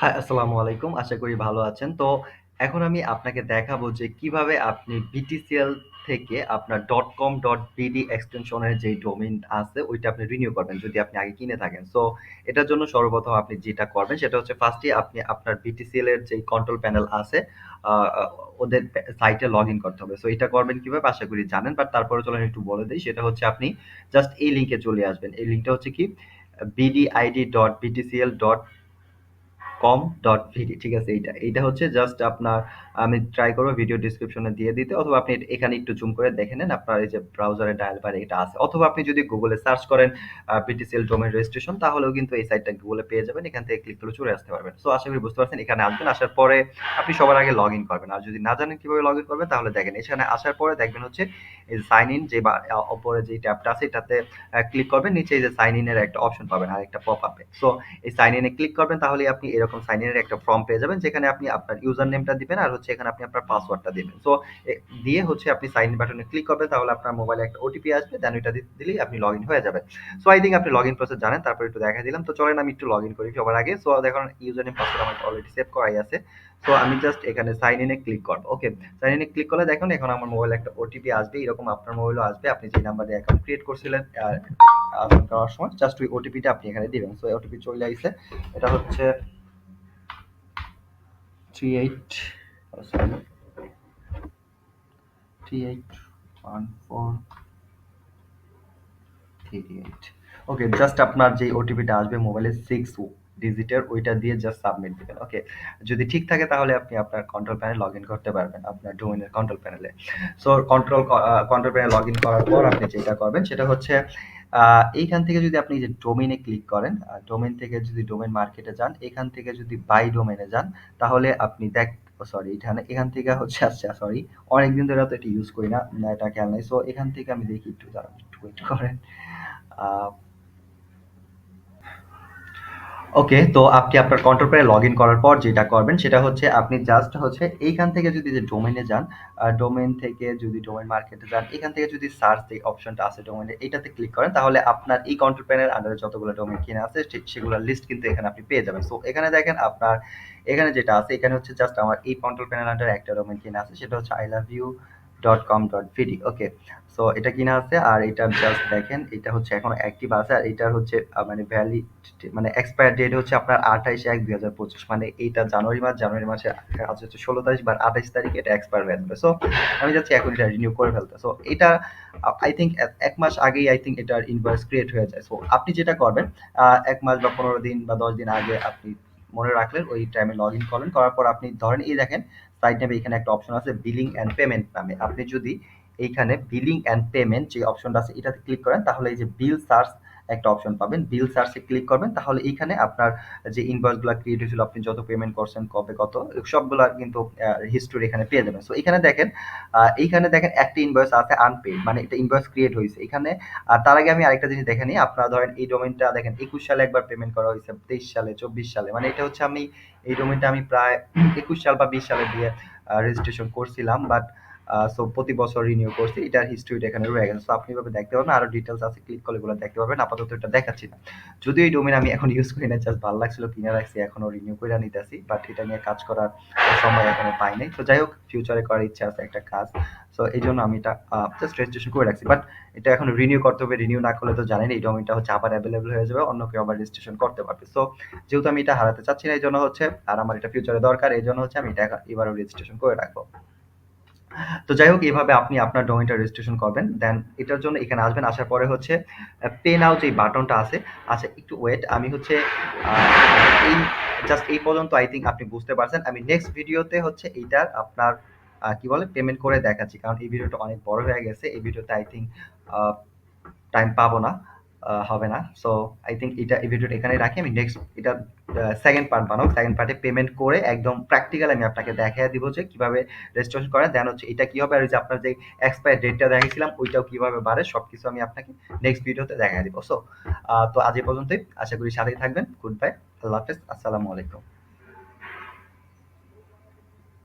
হ্যাঁ, আসসালামু আলাইকুম। আশা করি ভালো আছেন। তো এখন আমি আপনাকে দেখাবো যে কীভাবে আপনি বিটিসিএল থেকে আপনার .com.bd এক্সটেনশন এর যে ডোমেইন আছে ওইটা আপনি রিনিউ করবেন যদি আপনি আগে কিনে থাকেন। সো এটার জন্য সর্বপ্রথম আপনি যেটা করবেন সেটা হচ্ছে ফার্স্টেই আপনি আপনার বিটিসিএল এর যেই কন্ট্রোল প্যানেল আছে ওদের সাইটে লগইন করতে হবে। সো এটা করবেন কীভাবে আশা করি জানেন। বাট তারপরে চলেন একটু বলে দেই। সেটা হচ্ছে আপনি জাস্ট এই লিংকে চলে আসবেন। এই লিংকটা হচ্ছে কি bdid.btcl. com.vd ঠিক আছে এইটা। এইটা হচ্ছে জাস্ট আপনার, আমি ট্রাই করব ভিডিও ডেসক্রিপশনে দিয়ে দিতে, অথবা আপনি এখানে একটু জুম করে দেখে নেন। আপনার এই যে ব্রাউজারে ডায়াল বারে এটা আছে। অথবা আপনি যদি গুগলে সার্চ করেন BTCL ডোমেইন রেজিস্ট্রেশন তাহলেও কিন্তু এই সাইটটা গুগলে পেয়ে যাবেন। এখান থেকে ক্লিক করলে চলে আসতে পারবেন। সো আশা করি বুঝতে পারছেন। এখানে আসবেন। আসার পরে আপনি সবার আগে লগ ইন করবেন। আর যদি না জানেন কীভাবে লগ ইন করবেন, তাহলে দেখেন, এখানে আসার পরে দেখবেন হচ্ছে, এই সাইন ইন যে উপরে যে ট্যাবটা আছে, এটাতে ক্লিক করবেন। নিচে এই যে সাইন ইন এর একটা অপশন পাবেন, আরেকটা পপ আপে। সো এই সাইন ইনে ক্লিক করবেন তাহলে আপনি এরকম সাইন ইন এর একটা ফর্ম পেয়ে যাবেন, যেখানে আপনি আপনার ইউজার নেমটা দিবেন আর হচ্ছে এখানে আপনি আপনার পাসওয়ার্ডটা দিবেন। সো দিয়ে হচ্ছে আপনি সাইন ইন বাটনে ক্লিক করবেন, তাহলে আপনার মোবাইলে একটা ওটিপি আসবে। দেন ওইটা দিলেই আপনি লগ ইন হয়ে যাবেন। সো আই থিংক আপনি লগ ইন প্রসেস জানেন। তারপর একটু দেখায় দিলাম। তো চলেন, আমি একটু লগইন করি সবার আগে। সো দেখুন ইউজার নেম পাসওয়ার্ড আমার অলরেডি সেভ করাই আছে। সো আমি জাস্ট এখানে সাইন ইন ক্লিক করব। ওকে। সাইন ইন ক্লিক করলে দেখুন, এখন আমার মোবাইলে একটা ওটিপি আসবে। এরকম আপনার মোবাইলেও আসবে। আপনি যে নাম্বার দিয়ে অ্যাকাউন্ট ক্রিয়েট করছিলেন করার সময় জাস্ট ওই ওটিপিটা আপনি এখানে দিবেন। সো ওটিপি চলে আইছে। এটা হচ্ছে 38 ও সরি 381438 ওকে জাস্ট আপনার যে ওটিপিটা আসবে মোবাইলে 6 ডিজিটের ওইটা দিয়ে জাস্ট সাবমিট দিবেন। ওকে। যদি ঠিক থাকে, তাহলে আপনি আপনার কন্ট্রোল প্যানেল লগইন করতে পারবেন, আপনার ডোমেইনের কন্ট্রোল প্যানেলে। So control control panel login করার পর আপনি যেটা করবেন, সেটা হচ্ছে এইখান থেকে যদি আপনি যে ডোমেনে ক্লিক করেন, ডোমেন থেকে যদি ডোমেন মার্কেটে যান, এখান থেকে যদি বাই ডোমেনে যান তাহলে আপনি দেখ সরি এখানে এখান থেকে হচ্ছে আচ্ছা সরি অনেকদিন ধরে তো এটা ইউজ করি না। না এটা খেয়াল নাই। সো এখান থেকে আমি দেখি একটু দাঁড়ান একটু ওয়েট করেন। ওকে, তো আপনি আপনার কন্ট্রোল লগ ইন করার পর যেটা করবেন সেটা হচ্ছে আপনি জাস্ট হচ্ছে এইখান থেকে যদি যে ডোমেইন এ যান, ডোমেন থেকে যদি ডোমেন মার্কেটে যান, এখান থেকে যদি সার্চ যে অপশনটা আছে ডোমেনে এটাতে ক্লিক করেন তাহলে আপনার এই কন্ট্রোল প্যানেলের আন্ডারে যতগুলো ডোমেন কিনে আছে সেগুলোর লিস্ট কিন্তু এখানে আপনি পেয়ে যাবেন। সো এখানে দেখেন আপনার এখানে যেটা আছে এখানে হচ্ছে জাস্ট আমার এই কন্ট্রোল প্যানেল আন্ডারে একটা ডোমেন কেনা আছে সেটা হচ্ছে iloveyou.com.vd ওকে। সো এটা কিনা আছে আর এটা জাস্ট দেখেন এটা হচ্ছে এখন অ্যাক্টিভ আছে আর এটার হচ্ছে মানে ভ্যালিড মানে এক্সপায়ার ডেট হচ্ছে আপনার ২৮/১/২০২৫ মানে এইটা জানুয়ারি মাস, জানুয়ারি মাসে আজ হচ্ছে ১৬ তারিখ বা ২৮ তারিখ এটা এক্সপায়ার হয়ে যাবে। সো আমি যাচ্ছি এখন এটা রিনিউ করে ফেলতে। সো এটা আই থিংক এক মাস আগেই আই থিংক এটার ইনভয়েস ক্রিয়েট হয়ে যায়। সো আপনি যেটা করবেন ১ মাস বা ১৫ দিন বা ১০ দিন আগে আপনি মনে রাখলেন ওই টাইমে লগ ইন করলেন। করার পর আপনি ধরেন, এই দেখেন সাইড নেবে এখানে একটা অপশন আছে বিলিং অ্যান্ড পেমেন্ট নামে। আপনি যদি এইখানে বিলিং অ্যান্ড পেমেন্ট যে অপশনটা আছে, এটাতে ক্লিক করেন, তাহলে এই যে বিল সার্চ একটা অপশন পাবেন। বিল সার্চ ক্লিক করবেন তাহলে এইখানে আপনার যে ইনভয়েসগুলা ক্রিয়েট হয়েছিল আপনি যত পেমেন্ট করছেন কবে কত সবগুলা কিন্তু হিস্টোরি এখানে পেয়ে যাবেন। সো এখানে দেখেন এইখানে দেখেন একটা ইনভয়েস আছে আনপেড মানে এটা ইনভয়েস ক্রিয়েট হয়েছে এখানে আর তার আগে আমি আরেকটা জিনিস দেখে নিই। আপনারা ধরেন এই ডোমেইনটা দেখেন ২১ সালে একবার পেমেন্ট করা হয়েছে ২৩ সালে, ২৪ সালে। মানে এটা হচ্ছে আমি এই ডোমেইনটা আমি প্রায় ২১ সাল বা ২০ সালে দিয়ে রেজিস্ট্রেশন করছিলাম। বাট সো প্রতি বছর রিনিউ করছি। এটার হিস্টরিটা এখানে রয়ে গেছে। সো আপনি এভাবে দেখতে পারবেন। আরও ডিটেইলস আছে ক্লিক করলে এগুলো দেখতে পারবেন। আপাতত এটা দেখাচ্ছি না। যদিও এই ডোমেইন আমি এখন ইউজ করি না। জাস্ট ভালো লাগছিল কিনে রাখছি। এখনও রিনিউ কইরা নিতেছি। বাট এটা নিয়ে কাজ করার সময় এখনও পাই নাই। তো যাই হোক ফিউচারে করার ইচ্ছা আছে একটা কাজ। সো এইজন্য আমি এটা জাস্ট রেজিস্ট্রেশন করে রাখছি। বাট এটা এখন রিনিউ করতে হবে। রিনিউ না করলে তো জানেন, এই ডোমেইনটা হচ্ছে আবার এভেইলেবল হয়ে যাবে। অন্য কেউ আবার রেজিস্ট্রেশন করতে পারবে। সো যেহেতু আমি এটা হারাতে চাচ্ছি না, এই জন্য হচ্ছে, আর আমার এটা ফিউচারে দরকার। এই জন্য হচ্ছে আমি এটা এবারও রেজিস্ট্রেশন করে রাখব। তো যাই হোক এভাবে আপনি আপনার ডোমেইনটা রেজিস্ট্রেশন করবেন। দেন এটার জন্য এখানে আসবেন। আসার পরে হচ্ছে পে নাও যে বাটনটা আছে, আচ্ছা একটু ওয়েট আমি হচ্ছে এই জাস্ট এই পর্যন্ত আই থিংক আপনি বুঝতে পারছেন। আমি নেক্সট ভিডিওতে হচ্ছে এইটার আপনার কি বলে পেমেন্ট করে দেখাচ্ছি। কারণ এই ভিডিওটা অনেক বড় হয়ে গেছে। এই ভিডিওতে আই আ টাইম পাবো না। হবে না। সো আই থিঙ্ক এটা এই ভিডিওটা এখানে রাখি। আমি নেক্সট এটা সেকেন্ড পার্ট বানাবো। সেকেন্ড পার্টে পেমেন্ট করে একদম প্র্যাকটিক্যাল আমি আপনাকে দেখা দিব যে কীভাবে রেজিস্ট্রেশন করে। দেন হচ্ছে এটা কী হবে আর যে আপনার যে এক্সপায়ার ডেটটা দেখাইছিলাম, ওইটাও কীভাবে বাড়ে সব কিছু আমি আপনাকে নেক্সট ভিডিওতে দেখা দিব। সো তো আজ এই পর্যন্তই। আশা করি সাথেই থাকবেন। Good bye. আল্লাহ হাফেজ। আসসালামু আলাইকুম।